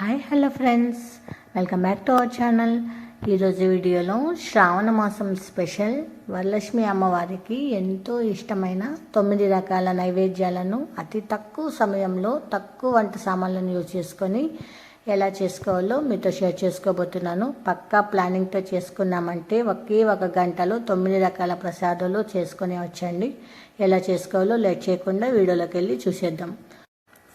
Hi hello friends welcome back to our channel ఈరోజు వీడియోలో శ్రావణ మాసం స్పెషల్. వరలక్ష్మి అమ్మవారికి ఎంతో ఇష్టమైన తొమ్మిది రకాల నైవేద్యాలను అతి తక్కువ సమయంలో తక్కువ వంట సామాన్లను యూజ్ చేసుకొని ఎలా చేసుకోవాలో మీతో షేర్ చేసుకోబోతున్నాను. పక్కా ప్లానింగ్తో చేసుకున్నామంటే ఒకే ఒక గంటలో తొమ్మిది రకాల ప్రసాదాలు చేసుకునే వచ్చండి. ఎలా చేసుకోవాలో లేట్ చేయకుండా వీడియోలోకి వెళ్ళి చూసేద్దాం.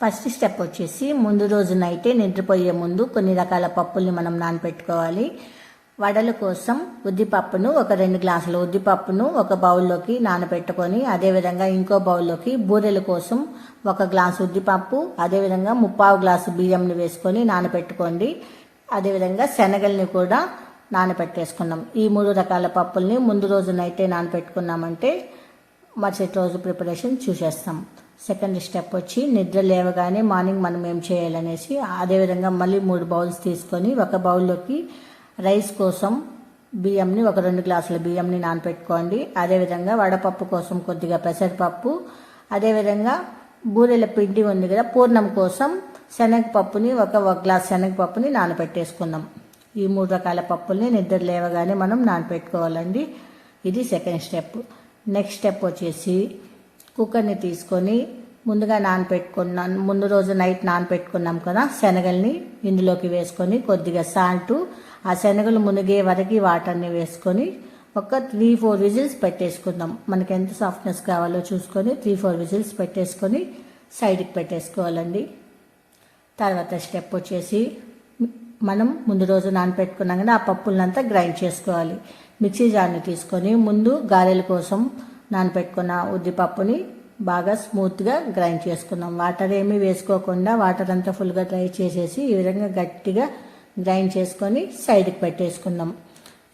ఫస్ట్ స్టెప్ వచ్చేసి ముందు రోజు నైటే నిద్రపోయే ముందు కొన్ని రకాల పప్పుల్ని మనం నానపెట్టుకోవాలి. వడల కోసం ఉద్దిపప్పును ఒక రెండు గ్లాసుల ఉద్దిపప్పును ఒక బౌల్లోకి నానబెట్టుకొని అదేవిధంగా ఇంకో బౌల్లోకి బూరెల కోసం ఒక గ్లాసు ఉద్దిపప్పు అదేవిధంగా ముప్పావు గ్లాసు బియ్యంని వేసుకొని నానబెట్టుకోండి అదేవిధంగా శనగల్ని కూడా నానబెట్టేసుకున్నాం ఈ మూడు రకాల పప్పుల్ని ముందు రోజునైతే నానబెట్టుకున్నామంటే మరుసటి రోజు ప్రిపరేషన్ చూసేస్తాం. సెకండ్ స్టెప్ వచ్చి నిద్ర లేవగానే మార్నింగ్ మనం ఏం చేయాలనేసి అదేవిధంగా మళ్ళీ మూడు బౌల్స్ తీసుకొని ఒక బౌల్లోకి రైస్ కోసం బియ్యంని ఒక రెండు గ్లాసుల బియ్యంని నానపెట్టుకోండి. అదేవిధంగా వడపప్పు కోసం కొద్దిగా పెసరపప్పు అదేవిధంగా బూరెల పిండి ఉంది కదా పూర్ణం కోసం శనగపప్పుని ఒక ఒక గ్లాస్ శనగపప్పుని నానపెట్టేసుకుందాం. ఈ మూడు రకాల పప్పుల్ని నిద్ర లేవగానే మనం నానపెట్టుకోవాలండి. ఇది సెకండ్ స్టెప్. నెక్స్ట్ స్టెప్ వచ్చేసి కుక్కర్ని తీసుకొని ముందుగా నానపెట్టుకున్నాం ముందు రోజు నైట్ నానపెట్టుకున్నాం కదా శనగల్ని ఇందులోకి వేసుకొని కొద్దిగా సాల్ట్ ఆ శనగలు మునిగే వరకు వాటర్ని వేసుకొని ఒక త్రీ ఫోర్ విజిల్స్ పెట్టేసుకుందాం. మనకి ఎంత సాఫ్ట్నెస్ కావాలో చూసుకొని త్రీ ఫోర్ విజిల్స్ పెట్టేసుకొని సైడ్కి పెట్టేసుకోవాలండి. తర్వాత స్టెప్ వచ్చేసి మనం ముందు రోజు నానపెట్టుకున్నాం కదా ఆ పప్పులనంతా గ్రైండ్ చేసుకోవాలి. మిక్సీ జార్ని తీసుకొని ముందు గారెల కోసం నానపెట్టుకున్న ఉద్దిపప్పుని బాగా స్మూత్గా గ్రైండ్ చేసుకుందాం. వాటర్ ఏమీ వేసుకోకుండా వాటర్ అంతా ఫుల్గా డ్రై చేసేసి ఈ విధంగా గట్టిగా గ్రైండ్ చేసుకొని సైడ్కి పెట్టేసుకుందాం.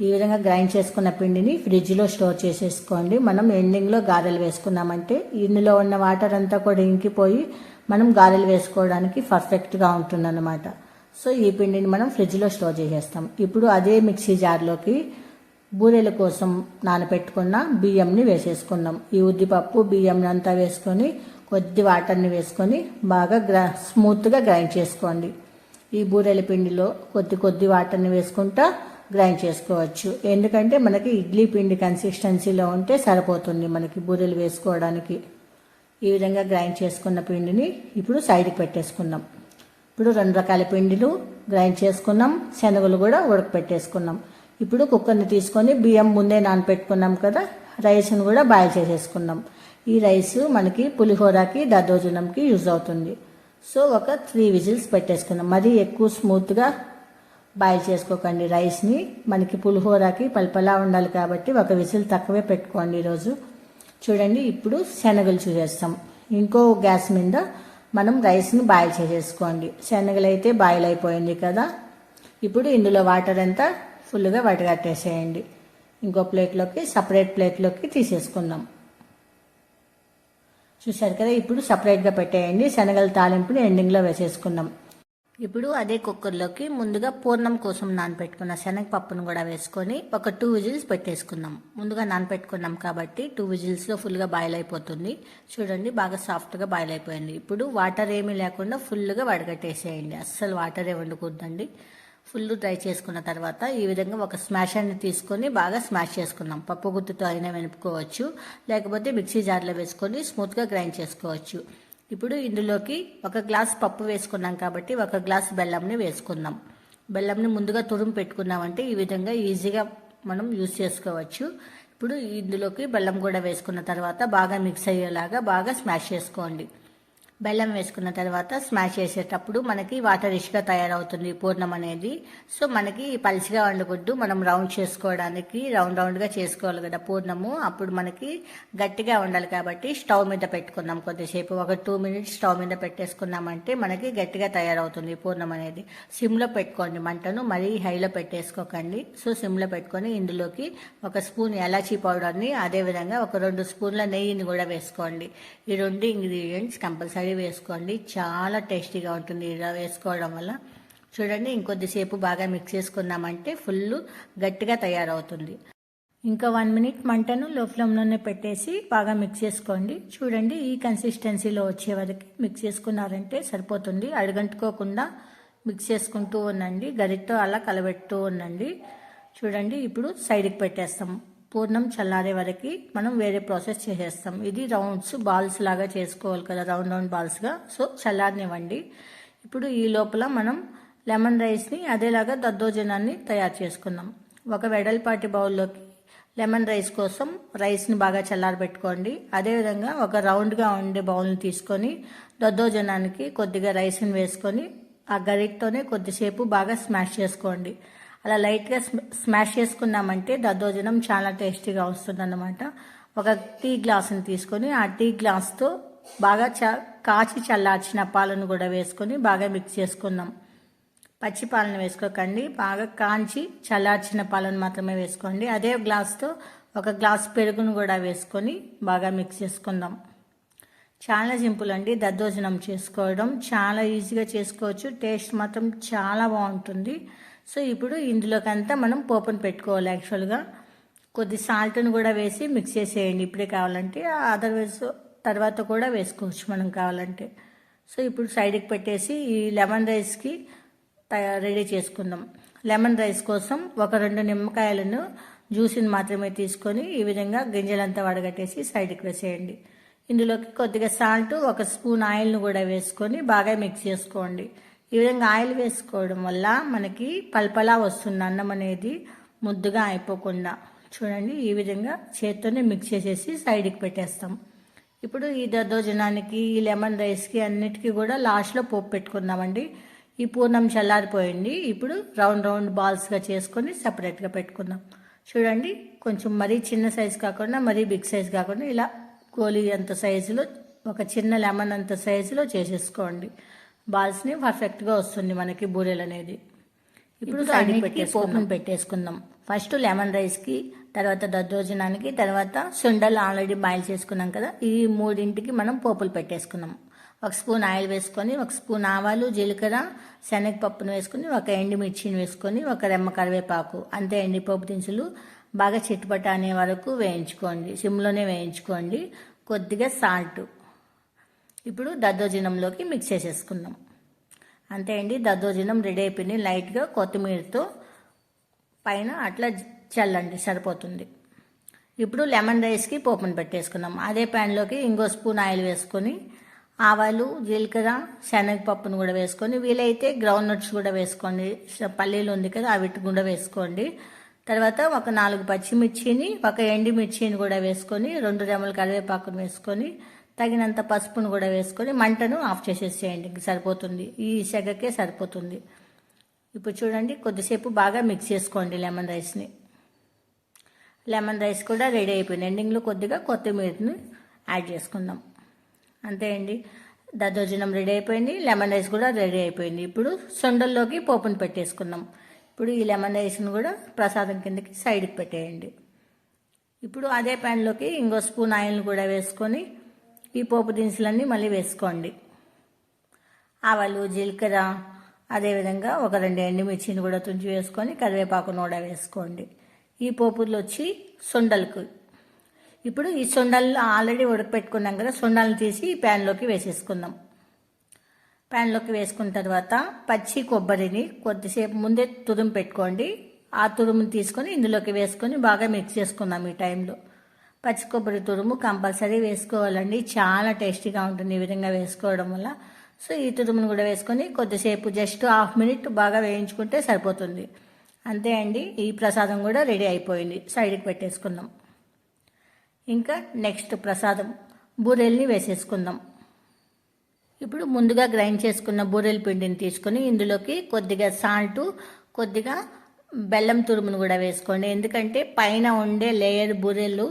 ఈ విధంగా గ్రైండ్ చేసుకున్న పిండిని ఫ్రిడ్జ్లో స్టోర్ చేసేసుకోండి. మనం ఎండింగ్లో గారెలు వేసుకున్నామంటే ఇందులో ఉన్న వాటర్ అంతా కూడా ఇంకిపోయి మనం గారెలు వేసుకోవడానికి పర్ఫెక్ట్గా ఉంటుందన్నమాట. సో ఈ పిండిని మనం ఫ్రిడ్జ్లో స్టోర్ చేసేస్తాం. ఇప్పుడు అదే మిక్సీ జార్లోకి బూరెల కోసం నానబెట్టుకున్న బియ్యంని వేసేసుకున్నాం. ఈ ఉద్దిపప్పు బియ్యంని అంతా వేసుకొని కొద్ది వాటర్ని వేసుకొని బాగా గ్రా స్మూత్గా గ్రైండ్ చేసుకోండి. ఈ బూరెల పిండిలో కొద్ది కొద్ది వాటర్ని వేసుకుంటా గ్రైండ్ చేసుకోవచ్చు. ఎందుకంటే మనకి ఇడ్లీ పిండి కన్సిస్టెన్సీలో ఉంటే సరిపోతుంది మనకి బూరెలు వేసుకోవడానికి. ఈ విధంగా గ్రైండ్ చేసుకున్న పిండిని ఇప్పుడు సైడ్కి పెట్టేసుకున్నాం. ఇప్పుడు రెండు రకాల పిండిలు గ్రైండ్ చేసుకున్నాం. శనగలు కూడా ఉడకపెట్టేసుకున్నాం. ఇప్పుడు కుక్కర్ని తీసుకొని బియ్యం ముందే నానపెట్టుకున్నాం కదా రైస్ని కూడా బాయిల్ చేసేసుకున్నాం. ఈ రైస్ మనకి పులిహోరకి దద్దోజనంకి యూజ్ అవుతుంది. సో ఒక త్రీ విజిల్స్ పెట్టేసుకున్నాం. మరీ ఎక్కువ స్మూత్గా బాయిల్ చేసుకోకండి రైస్ని. మనకి పులిహోరకి పలపలా ఉండాలి కాబట్టి ఒక విజిల్ తక్కువే పెట్టుకోండి ఈరోజు. చూడండి ఇప్పుడు శనగలు చూసేస్తాం. ఇంకో గ్యాస్ మీద మనం రైస్ని బాయిల్ చేసేసుకోండి. శనగలు అయితే బాయిల్ అయిపోయింది కదా. ఇప్పుడు ఇందులో వాటర్ అంతా ఫుల్గా వడగట్టేసేయండి ఇంకో ప్లేట్లోకి సపరేట్ ప్లేట్లోకి తీసేసుకుందాం. చూసారు కదా ఇప్పుడు సపరేట్గా పెట్టేయండి. శనగల తాలింపుని ఎండింగ్లో వేసేసుకుందాం. ఇప్పుడు అదే కుక్కర్లోకి ముందుగా పూర్ణం కోసం నానపెట్టుకున్న శనగపప్పును కూడా వేసుకొని ఒక టూ విజిల్స్ పెట్టేసుకుందాం. ముందుగా నానపెట్టుకున్నాం కాబట్టి టూ విజిల్స్లో ఫుల్గా బాయిల్ అయిపోతుంది. చూడండి బాగా సాఫ్ట్గా బాయిల్ అయిపోయింది. ఇప్పుడు వాటర్ ఏమీ లేకుండా ఫుల్గా వడగట్టేసేయండి. అస్సలు వాటర్ ఏ వండుకూడదండి ఫుల్ డ్రై చేసుకున్న తర్వాత ఈ విధంగా ఒక స్మాషర్ని తీసుకొని బాగా స్మాష్ చేసుకుందాం. పప్పు గుత్తుతో అయినా వెనుపుకోవచ్చు లేకపోతే మిక్సీ జార్లో వేసుకొని స్మూత్గా గ్రైండ్ చేసుకోవచ్చు. ఇప్పుడు ఇందులోకి ఒక గ్లాస్ పప్పు వేసుకున్నాం కాబట్టి ఒక గ్లాస్ బెల్లంని వేసుకుందాం. బెల్లంని ముందుగా తురుము పెట్టుకున్నామంటే ఈ విధంగా ఈజీగా మనం యూజ్ చేసుకోవచ్చు. ఇప్పుడు ఇందులోకి బెల్లం కూడా వేసుకున్న తర్వాత బాగా మిక్స్ అయ్యేలాగా బాగా స్మాష్ చేసుకోండి. బెల్లం వేసుకున్న తర్వాత స్మాష్ చేసేటప్పుడు మనకి వాటర్ రిష్గా తయారవుతుంది పూర్ణం అనేది. సో మనకి పలిసిగా వండకూడదు మనం రౌండ్ చేసుకోవడానికి రౌండ్ రౌండ్గా చేసుకోవాలి కదా పూర్ణము. అప్పుడు మనకి గట్టిగా ఉండాలి కాబట్టి స్టవ్ మీద పెట్టుకుందాం కొద్దిసేపు. ఒక టూ మినిట్స్ స్టవ్ మీద పెట్టేసుకున్నామంటే మనకి గట్టిగా తయారవుతుంది పూర్ణం అనేది. సిమ్లో పెట్టుకోండి మంటను మరీ హైలో పెట్టేసుకోకండి. సో సిమ్లో పెట్టుకొని ఇందులోకి ఒక స్పూన్ ఎలాచీ పౌడర్ని అదేవిధంగా ఒక రెండు స్పూన్ల నెయ్యిని కూడా వేసుకోండి. ఈ రెండు ఇంగ్రీడియంట్స్ కంపల్సరీ వేసుకోండి. చాలా టేస్టీగా ఉంటుంది ఇలా వేసుకోవడం వల్ల. చూడండి ఇంకొద్దిసేపు బాగా మిక్స్ చేసుకున్నామంటే ఫుల్ గట్టిగా తయారవుతుంది. ఇంకా వన్ మినిట్ మంటను లో ఫ్లేమ్లోనే పెట్టేసి బాగా మిక్స్ చేసుకోండి. చూడండి ఈ కన్సిస్టెన్సీలో వచ్చే వరకు మిక్స్ చేసుకున్నారంటే సరిపోతుంది. అడగంటుకోకుండా మిక్స్ చేసుకుంటూ ఉండండి. గరిటతో అలా కలబెడుతూ ఉండండి. చూడండి ఇప్పుడు సైడ్కి పెట్టేస్తాం పూర్ణం చల్లారే వరకు మనం వేరే ప్రాసెస్ చేసేస్తాం. ఇది రౌండ్స్ బాల్స్ లాగా చేసుకోవాలి కదా రౌండ్ రౌండ్ బాల్స్గా సో చల్లారనివ్వండి. ఇప్పుడు ఈ లోపల మనం లెమన్ రైస్ని అదేలాగా దద్దోజనాన్ని తయారు చేసుకుందాం. ఒక వెడల్పాటి బౌల్లోకి లెమన్ రైస్ కోసం రైస్ని బాగా చల్లారబెట్టుకోండి. అదేవిధంగా ఒక రౌండ్గా ఉండే బౌల్ని తీసుకొని దద్దోజనానికి కొద్దిగా రైస్ని వేసుకొని ఆ గరిటతోనే కొద్దిసేపు బాగా స్మాష్ చేసుకోండి. అలా లైట్గా స్మాష్ చేసుకున్నామంటే దద్దోజనం చాలా టేస్టీగా వస్తుందన్నమాట. ఒక టీ గ్లాసుని తీసుకొని ఆ టీ గ్లాస్తో బాగా చ కాచి చల్లార్చిన పాలను కూడా వేసుకొని బాగా మిక్స్ చేసుకుందాం పచ్చి పాలను వేసుకోకండి బాగా కాంచి చల్లార్చిన పాలను మాత్రమే వేసుకోండి. అదే గ్లాస్తో ఒక గ్లాస్ పెరుగును కూడా వేసుకొని బాగా మిక్స్ చేసుకుందాం. చాలా సింపుల్ అండి దద్దోజనం చేసుకోవడం. చాలా ఈజీగా చేసుకోవచ్చు. టేస్ట్ మాత్రం చాలా బాగుంటుంది. సో ఇప్పుడు ఇందులోకంతా మనం పోపును పెట్టుకోవాలి యాక్చువల్గా. కొద్ది సాల్ట్ను కూడా వేసి మిక్స్ చేసేయండి. ఇప్పుడే కావాలంటే అదర్వైజ్ తర్వాత కూడా వేసుకోవచ్చు మనం కావాలంటే. సో ఇప్పుడు సైడ్కి పెట్టేసి ఈ లెమన్ రైస్కి రెడీ చేసుకుందాం. లెమన్ రైస్ కోసం ఒక రెండు నిమ్మకాయలను జ్యూస్ని మాత్రమే తీసుకొని ఈ విధంగా గింజలంతా వడగట్టేసి సైడ్కి వేసేయండి. ఇందులోకి కొద్దిగా సాల్ట్ ఒక స్పూన్ ఆయిల్ను కూడా వేసుకొని బాగా మిక్స్ చేసుకోండి. ఈ విధంగా ఆయిల్ వేసుకోవడం వల్ల మనకి పల్పలా వస్తుంది అన్నం అనేది ముద్దుగా అయిపోకుండా. చూడండి ఈ విధంగా చేత్తోనే మిక్స్ చేసేసి సైడ్కి పెట్టేస్తాం. ఇప్పుడు ఈ దద్దోజనానికి ఈ లెమన్ రైస్కి అన్నిటికీ కూడా లాస్ట్లో పోపు పెట్టుకుందామండి. ఈ పూర్ణం చల్లారిపోయింది. ఇప్పుడు రౌండ్ రౌండ్ బాల్స్గా చేసుకొని సపరేట్గా పెట్టుకుందాం. చూడండి కొంచెం మరీ చిన్న సైజు కాకుండా మరీ బిగ్ సైజ్ కాకుండా ఇలా గోలీ అంత సైజులో ఒక చిన్న లెమన్ అంత సైజులో చేసేసుకోండి. బాల్స్ని పర్ఫెక్ట్గా వస్తుంది మనకి బూరెలు అనేది ఇప్పుడు సైడ్కి పెట్టి పోపును పెట్టేసుకుందాం. ఫస్ట్ లెమన్ రైస్కి తర్వాత దద్దోజనానికి తర్వాత సుండలు ఆల్రెడీ బాయిల్ చేసుకున్నాం కదా ఈ మూడింటికి మనం పోపులు పెట్టేసుకున్నాం ఒక స్పూన్ ఆయిల్ వేసుకొని ఒక స్పూన్ ఆవాలు జీలకర్ర శనగపప్పును వేసుకొని ఒక ఎండుమిర్చిని వేసుకొని ఒక రెమ్మ కరివేపాకు అంతే ఎండిపోపు దినుసులు. బాగా చిట్టుపట్ట అనే వరకు వేయించుకోండి. సిమ్లోనే వేయించుకోండి. కొద్దిగా సాల్ట్. ఇప్పుడు దద్దోజనంలోకి మిక్స్ చేసేసుకుందాం. అంతే అండి దద్దోజనం రెడీ అయిపోయింది. లైట్గా కొత్తిమీరతో పైన అట్లా చల్లండి సరిపోతుంది. ఇప్పుడు లెమన్ రైస్కి పోపును పెట్టేసుకుందాం. అదే ప్యాన్లోకి ఇంకో స్పూన్ ఆయిల్ వేసుకొని ఆవాలు జీలకర్ర శనగపప్పును కూడా వేసుకొని వీలైతే గ్రౌండ్ నట్స్ కూడా వేసుకోండి. పల్లీలు ఉంది కదా అవిటి కూడా వేసుకోండి. తర్వాత ఒక నాలుగు పచ్చిమిర్చిని ఒక ఎండిమిర్చిని కూడా వేసుకొని రెండు రెమ్మల కరివేపాకును వేసుకొని తగినంత పసుపును కూడా వేసుకొని మంటను ఆఫ్ చేసేసేయండి. సరిపోతుంది. ఈ సెగకే సరిపోతుంది. ఇప్పుడు చూడండి కొద్దిసేపు బాగా మిక్స్ చేసుకోండి లెమన్ రైస్ని. లెమన్ రైస్ కూడా రెడీ అయిపోయింది. ఎండింగ్లో కొద్దిగా కొత్తిమీరని యాడ్ చేసుకుందాం. అంతే అండి. దద్దోజనం రెడీ అయిపోయింది. లెమన్ రైస్ కూడా రెడీ అయిపోయింది. ఇప్పుడు సొండల్లోకి పోపును పెట్టేసుకుందాం. ఇప్పుడు ఈ లెమన్ రైస్ను కూడా ప్రసాదం కిందకి సైడ్కి పెట్టేయండి. ఇప్పుడు అదే ప్యాన్లోకి ఇంకో స్పూన్ ఆయిల్ని కూడా వేసుకొని ఈ పోపు దినుసులన్నీ మళ్ళీ వేసుకోండి. ఆవాలు జీలకర్ర అదేవిధంగా ఒక రెండు ఎండుమిర్చిని కూడా తుంచి వేసుకొని కరివేపాకు నూడ వేసుకోండి. ఈ పోపులు వచ్చి సొండలకు. ఇప్పుడు ఈ సొండలు ఆల్రెడీ ఉడకపెట్టుకున్నాం కదా సొండాలను తీసి ఈ ప్యాన్లోకి వేసేసుకుందాం. ప్యాన్లోకి వేసుకున్న తర్వాత పచ్చి కొబ్బరిని కొద్దిసేపు ముందే తురుము పెట్టుకోండి. ఆ తురుముని తీసుకొని ఇందులోకి వేసుకొని బాగా మిక్స్ చేసుకుందాం ఈ టైంలో. పచ్చి కొబ్బరి తురుము కంపల్సరీ వేసుకోవాలండి. చాలా టేస్టీగా ఉంటుంది ఈ విధంగా వేసుకోవడం వల్ల. సో ఈ తురుమును కూడా వేసుకొని కొద్దిసేపు జస్ట్ హాఫ్ మినిట్ బాగా వేయించుకుంటే సరిపోతుంది. అంతే అండి ఈ ప్రసాదం కూడా రెడీ అయిపోయింది. సైడ్కి పెట్టేసుకుందాం. ఇంకా నెక్స్ట్ ప్రసాదం బూరెల్ని వేసేసుకుందాం. ఇప్పుడు ముందుగా గ్రైండ్ చేసుకున్న బూరెల పిండిని తీసుకొని ఇందులోకి కొద్దిగా సాల్ట్ కొద్దిగా బెల్లం తురుమును కూడా వేసుకోండి. ఎందుకంటే పైన ఉండే లేయర్ బూరెలు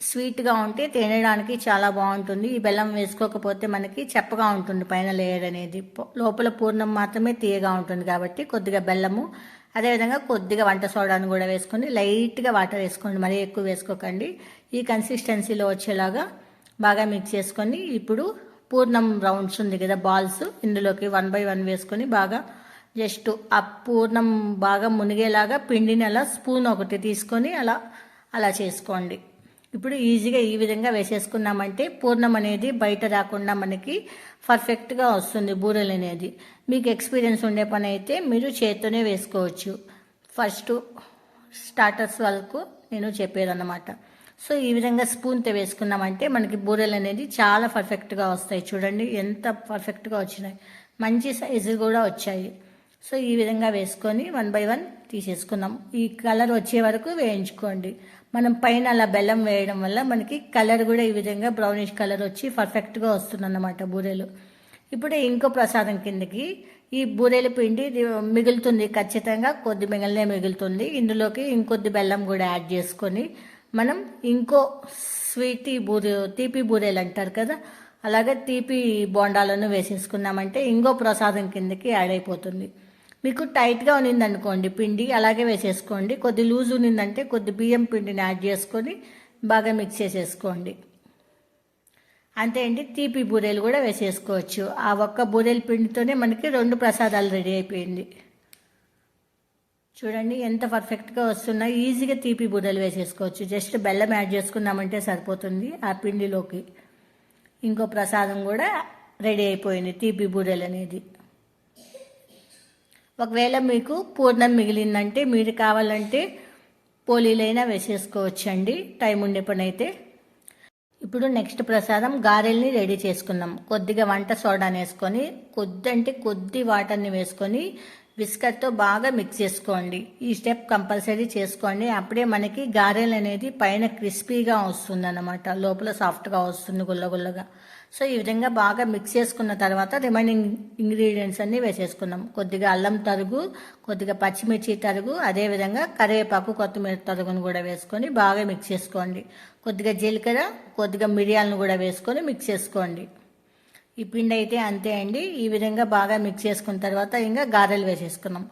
స్వీట్గా ఉంటే తినడానికి చాలా బాగుంటుంది. ఈ బెల్లం వేసుకోకపోతే మనకి చెప్పగా ఉంటుంది పైన లేయర్ అనేది. లోపల పూర్ణం మాత్రమే తీయగా ఉంటుంది కాబట్టి కొద్దిగా బెల్లము అదేవిధంగా కొద్దిగా వంట సోడాను కూడా వేసుకొని లైట్గా వాటర్ వేసుకోండి. మరీ ఎక్కువ వేసుకోకండి. ఈ కన్సిస్టెన్సీలో వచ్చేలాగా బాగా మిక్స్ చేసుకొని ఇప్పుడు పూర్ణం రౌండ్స్ ఉంది కదా బాల్స్ ఇందులోకి వన్ బై వన్ వేసుకొని బాగా జస్ట్ ఆ పూర్ణం బాగా మునిగేలాగా పిండిని అలా స్పూన్ ఒకటి తీసుకొని అలా అలా చేసుకోండి. ఇప్పుడు ఈజీగా ఈ విధంగా వేసేసుకున్నామంటే పూర్ణం అనేది బయట రాకుండా మనకి పర్ఫెక్ట్గా వస్తుంది బూరెలు అనేది. మీకు ఎక్స్పీరియన్స్ ఉండే పని అయితే మీరు చేత్తోనే వేసుకోవచ్చు. ఫస్ట్ స్టార్టర్స్ వరకు నేను చెప్పేదన్నమాట. సో ఈ విధంగా స్పూన్తో వేసుకున్నామంటే మనకి బూరెలు అనేది చాలా పర్ఫెక్ట్గా వస్తాయి. చూడండి ఎంత పర్ఫెక్ట్గా వచ్చినాయి. మంచి సైజు కూడా వచ్చాయి. సో ఈ విధంగా వేసుకొని వన్ బై వన్ తీసేసుకుందాం ఈ కలర్ వచ్చే వరకు వేయించుకోండి. మనం పైన అలా బెల్లం వేయడం వల్ల మనకి కలర్ కూడా ఈ విధంగా బ్రౌనిష్ కలర్ వచ్చి పర్ఫెక్ట్గా వస్తుందన్నమాట బూరెలు. ఇప్పుడు ఇంకో ప్రసాదం కిందకి ఈ బూరెల పిండి మిగులుతుంది ఖచ్చితంగా కొద్ది మిగిలినే మిగులుతుంది. ఇందులోకి ఇంకొద్ది బెల్లం కూడా యాడ్ చేసుకొని మనం ఇంకో స్వీట్ బూరె తీపి బూరెలు అంటారు కదా అలాగే తీపి బోండాలను వేసేసుకున్నామంటే ఇంకో ప్రసాదం కిందకి యాడ్ అయిపోతుంది. మీకు టైట్గా ఉన్నింది అనుకోండి పిండి అలాగే వేసేసుకోండి. కొద్ది లూజ్ ఉన్నిందంటే కొద్ది బియ్యం పిండిని యాడ్ చేసుకొని బాగా మిక్స్ చేసేసుకోండి. అంతే అండి. తీపి బూరెలు కూడా వేసేసుకోవచ్చు. ఆ ఒక్క బూరెల పిండితోనే మనకి రెండు ప్రసాదాలు రెడీ అయిపోయింది. చూడండి ఎంత పర్ఫెక్ట్గా వస్తున్నాయి. ఈజీగా తీపి బూరెలు వేసేసుకోవచ్చు. జస్ట్ బెల్లం యాడ్ చేసుకున్నామంటే సరిపోతుంది ఆ పిండిలోకి. ఇంకో ప్రసాదం కూడా రెడీ అయిపోయింది తీపి బూరెలు అనేది. ఒకవేళ మీకు పూర్ణం మిగిలిందంటే మీరు కావాలంటే పోలీలైనా వేసేసుకోవచ్చండి. టైం ఉండే పని అయితే ఇప్పుడు నెక్స్ట్ ప్రసాదం గారెల్ని రెడీ చేసుకుందాం. కొద్దిగా వంట సోడాని వేసుకొని కొద్ది అంటే కొద్ది వాటర్ని వేసుకొని విస్కర్తో బాగా మిక్స్ చేసుకోండి. ఈ స్టెప్ కంపల్సరీ చేసుకోండి. అప్పుడే మనకి గారెలు అనేది పైన క్రిస్పీగా వస్తుంది అన్నమాట లోపల సాఫ్ట్గా వస్తుంది గుల్లగుల్లగా. సో ఈ విధంగా బాగా మిక్స్ చేసుకున్న తర్వాత రిమైనింగ్ ఇంగ్రీడియంట్స్ అన్నీ వేసేసుకున్నాం. కొద్దిగా అల్లం తరుగు కొద్దిగా పచ్చిమిర్చి తరుగు అదేవిధంగా కరివేపాకు కొత్తిమీర తరుగును కూడా వేసుకొని బాగా మిక్స్ చేసుకోండి. కొద్దిగా జీలకర్ర కొద్దిగా మిరియాలను కూడా వేసుకొని మిక్స్ చేసుకోండి. ఈ పిండి అయితే అంతే అండి. ఈ విధంగా బాగా మిక్స్ చేసుకున్న తర్వాత ఇంకా గారెలు వేసేసుకున్నాం.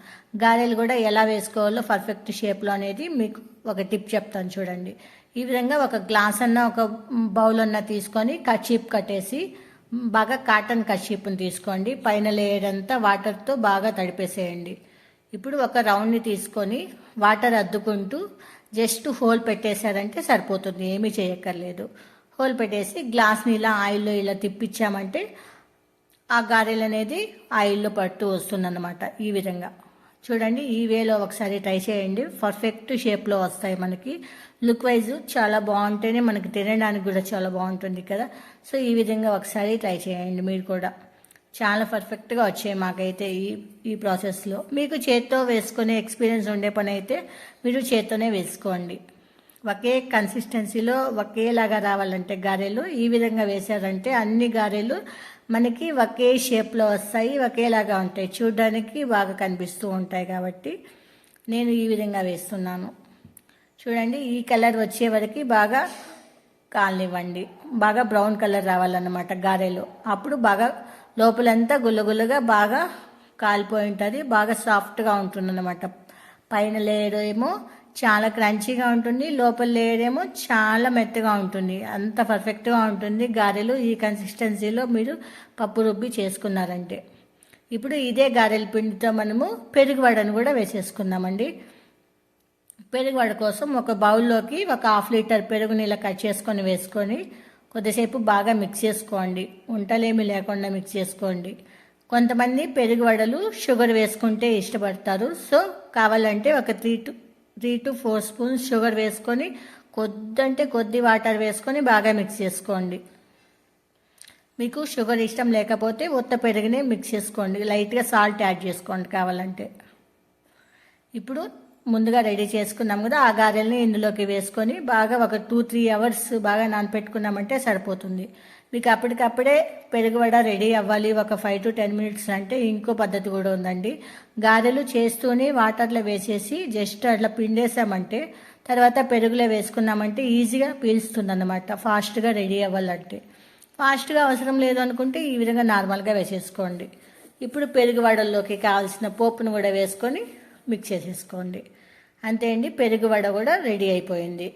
గారెలు కూడా ఎలా వేసుకోవాలో పర్ఫెక్ట్ షేప్లో అనేది మీకు ఒక టిప్ చెప్తాను చూడండి. ఈ విధంగా ఒక గ్లాస్ అన్న ఒక బౌల్ అన్న తీసుకొని కచీప్ కట్టేసి బాగా కాటన్ కషీపుని తీసుకోండి. పైన లేయర్ అంతా వాటర్తో బాగా తడిపేసేయండి. ఇప్పుడు ఒక రౌండ్ని తీసుకొని వాటర్ అద్దుకుంటూ జస్ట్ హోల్ పెట్టేశారంటే సరిపోతుంది. ఏమీ చేయక్కర్లేదు. హోల్ పెట్టేసి గ్లాస్ని ఇలా ఆయిల్లో ఇలా తిప్పించామంటే ఆ గారెలు అనేది ఆయిల్లో పట్టు వస్తుందన్నమాట ఈ విధంగా. చూడండి ఈ వేలో ఒకసారి ట్రై చేయండి. పర్ఫెక్ట్ షేప్లో వస్తాయి మనకి. లుక్ వైజ్ చాలా బాగుంటేనే మనకి తినడానికి కూడా చాలా బాగుంటుంది కదా. సో ఈ విధంగా ఒకసారి ట్రై చేయండి మీరు కూడా. చాలా పర్ఫెక్ట్గా వచ్చాయి మాకైతే ఈ ఈ ప్రాసెస్లో. మీకు చేత్తో వేసుకునే ఎక్స్పీరియన్స్ ఉండే పని అయితే మీరు చేత్తోనే వేసుకోండి. ఒకే కన్సిస్టెన్సీలో ఒకేలాగా రావాలంటే గారెలు ఈ విధంగా వేశారంటే అన్ని గారెలు మనకి ఒకే షేప్లో వస్తాయి ఒకేలాగా ఉంటాయి. చూడడానికి బాగా కనిపిస్తూ ఉంటాయి కాబట్టి నేను ఈ విధంగా వేస్తున్నాను. చూడండి ఈ కలర్ వచ్చే వరకు బాగా కాలనివ్వండి. బాగా బ్రౌన్ కలర్ రావాలన్నమాట గారెలు. అప్పుడు బాగా లోపలంతా గుల్లగుల్లగా బాగా కాలిపోయి ఉంటుంది బాగా సాఫ్ట్గా ఉంటుందన్నమాట. పైన లేయర్ ఏమో చాలా క్రంచీగా ఉంటుంది లోపల లేయరేమో చాలా మెత్తగా ఉంటుంది. అంత పర్ఫెక్ట్గా ఉంటుంది. గారెలు ఈ కన్సిస్టెన్సీలో మీరు పప్పు రుబ్బి చేసుకున్నారంటే. ఇప్పుడు ఇదే గారెల పిండితో మనము పెరుగు వడను కూడా వేసేసుకుందామండి. పెరుగు వడ కోసం ఒక బౌల్లోకి ఒక హాఫ్ లీటర్ పెరుగు నీళ్ళ కట్ చేసుకొని వేసుకొని కొద్దిసేపు బాగా మిక్స్ చేసుకోండి. వంటలేమి లేకుండా మిక్స్ చేసుకోండి. కొంతమంది పెరుగు వడలు షుగర్ వేసుకుంటే ఇష్టపడతారు. సో కావాలంటే ఒక three to three to four spoons sugar వేసుకొని కొద్ది అంటే కొద్ది వాటర్ వేసుకొని బాగా మిక్స్ చేసుకోండి. మీకు షుగర్ ఇష్టం లేకపోతే ఉత్త పెరుగునే మిక్స్ చేసుకోండి. లైట్గా సాల్ట్ యాడ్ చేసుకోండి కావాలంటే. ఇప్పుడు ముందుగా రెడీ చేసుకున్నాం కదా ఆ గారెల్ని ఇందులోకి వేసుకొని బాగా ఒక టూ త్రీ అవర్స్ బాగా నానపెట్టుకున్నామంటే సరిపోతుంది. మీకు అప్పటికప్పుడే పెరుగువడ రెడీ అవ్వాలి. ఒక ఫైవ్ టు టెన్ మినిట్స్ అంటే ఇంకో పద్ధతి కూడా ఉందండి. గారెలు చేస్తూనే వాటర్లో వేసేసి జస్ట్ అట్లా పిండేసామంటే తర్వాత పెరుగులో వేసుకున్నామంటే ఈజీగా పీల్స్తుంది అనమాట ఫాస్ట్గా రెడీ అవ్వాలంటే. ఫాస్ట్గా అవసరం లేదు అనుకుంటే ఈ విధంగా నార్మల్గా వేసేసుకోండి. ఇప్పుడు పెరుగు వడల్లోకి కావాల్సిన పోపును కూడా వేసుకొని మిక్స్ చేసేసుకోండి. అంతే అండి పెరుగు వడ కూడా రెడీ అయిపోయింది.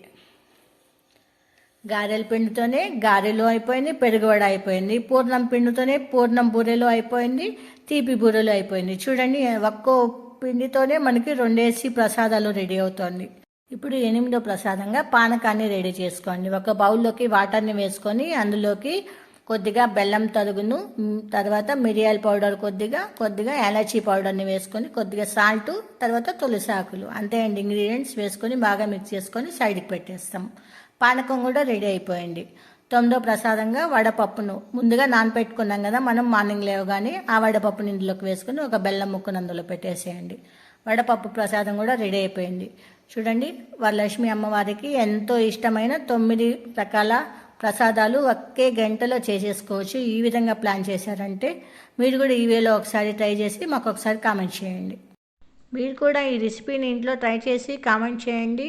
గారెల పిండితోనే గారెలు అయిపోయింది పెరుగువడ అయిపోయింది పూర్ణం పిండితోనే పూర్ణం బూరెలు అయిపోయింది తీపి బూరెలు అయిపోయింది. చూడండి ఒక్కో పిండితోనే మనకి రెండేసి ప్రసాదాలు రెడీ అవుతుంది. ఇప్పుడు ఎనిమిదో ప్రసాదంగా పానకాన్ని రెడీ చేసుకోండి. ఒక బౌల్లోకి వాటర్ని వేసుకొని అందులోకి కొద్దిగా బెల్లం తరుగును తర్వాత మిరియాల పౌడర్ కొద్దిగా కొద్దిగా యాలచీ పౌడర్ని వేసుకొని కొద్దిగా సాల్ట్ తర్వాత తులసాకులు. అంతే అండి ఇంగ్రీడియంట్స్ వేసుకొని బాగా మిక్స్ చేసుకొని సైడ్కి పెట్టేస్తాం. పానకం కూడా రెడీ అయిపోయింది. తొమ్మిదో ప్రసాదంగా వడపప్పును ముందుగా నానపెట్టుకున్నాం కదా మనం మార్నింగ్ లేవగానే ఆ వడపప్పుని ఇందులోకి వేసుకుని ఒక బెల్లం ముక్కను అందులో పెట్టేసేయండి. వడపప్పు ప్రసాదం కూడా రెడీ అయిపోయింది. చూడండి వరలక్ష్మి అమ్మవారికి ఎంతో ఇష్టమైన తొమ్మిది రకాల ప్రసాదాలు ఒకే గంటలో చేసేసుకోవచ్చు. ఈ విధంగా ప్లాన్ చేశారంటే మీరు కూడా ఈ వేలో ఒకసారి ట్రై చేసి మాకు ఒకసారి కామెంట్ చేయండి. మీరు కూడా ఈ రెసిపీని ఇంట్లో ట్రై చేసి కామెంట్ చేయండి.